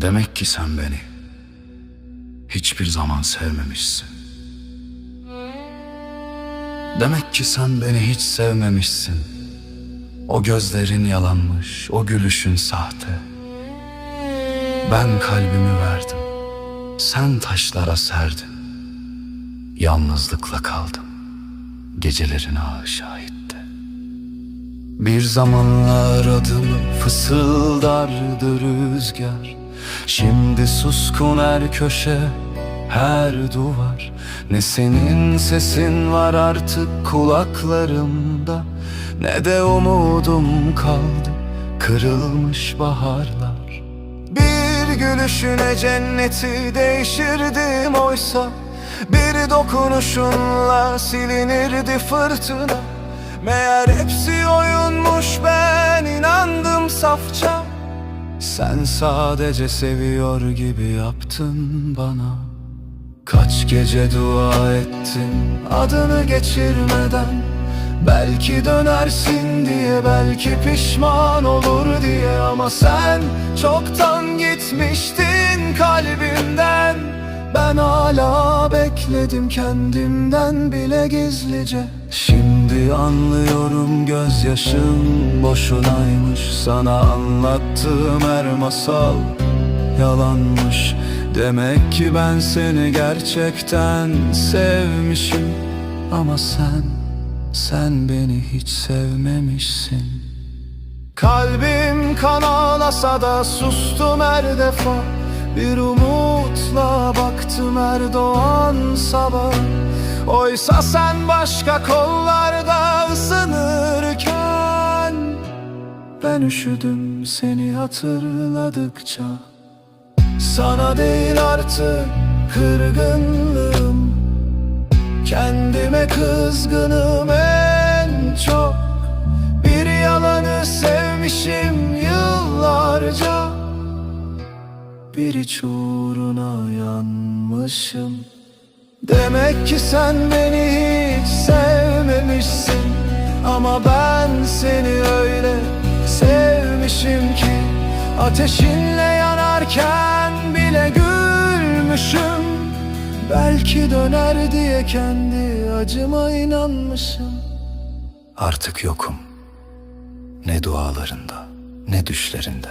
Demek ki sen beni hiçbir zaman sevmemişsin. Demek ki sen beni hiç sevmemişsin. O gözlerin yalanmış, o gülüşün sahte. Ben kalbimi verdim. Sen taşlara serdin. Yalnızlıkla kaldım. Gecelerin ağı şahitte. Bir zamanlar adımı fısıldardı rüzgar. Şimdi suskun her köşe, her duvar. Ne senin sesin var artık kulaklarımda Ne de umudum kaldı kırılmış baharlar. Bir gülüşüne cenneti değişirdim oysa Bir dokunuşunla silinirdi fırtına. Meğer hepsi safça Sen sadece seviyor gibi yaptın bana. Kaç gece dua ettim adını geçirmeden Belki dönersin diye belki pişman olur diye. Ama sen çoktan gitmiştin kalbimden. Ben hala bekledim kendimden bile gizlice. Şimdi anlıyorum gözyaşım boşunaymış. Sana anlattığım her masal yalanmış. Demek ki ben seni gerçekten sevmişim. Ama sen, sen beni hiç sevmemişsin. Kalbim kan ağlasa da sustum her defa. Bir umutla baktım her doğan sabah. Oysa sen başka kollarda ısınırken Ben üşüdüm seni hatırladıkça. Sana değil artık kırgınlığım. Kendime kızgınım en çok. Bir yalanı sevmişim yıllarca Bir iç uğruna yanmışım. Demek ki sen beni hiç sevmemişsin. Ama ben seni öyle sevmişim ki Ateşinle yanarken bile gülmüşüm. Belki döner diye kendi acıma inanmışım. Artık yokum. Ne dualarında ne düşlerinde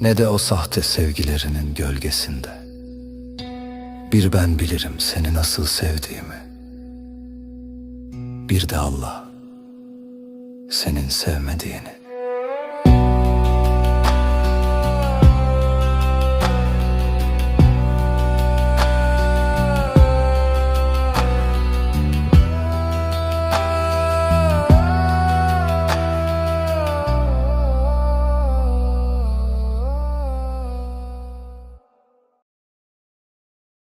Ne de o sahte sevgilerinin gölgesinde bir ben bilirim seni nasıl sevdiğimi. Bir de Allah senin sevmediğini.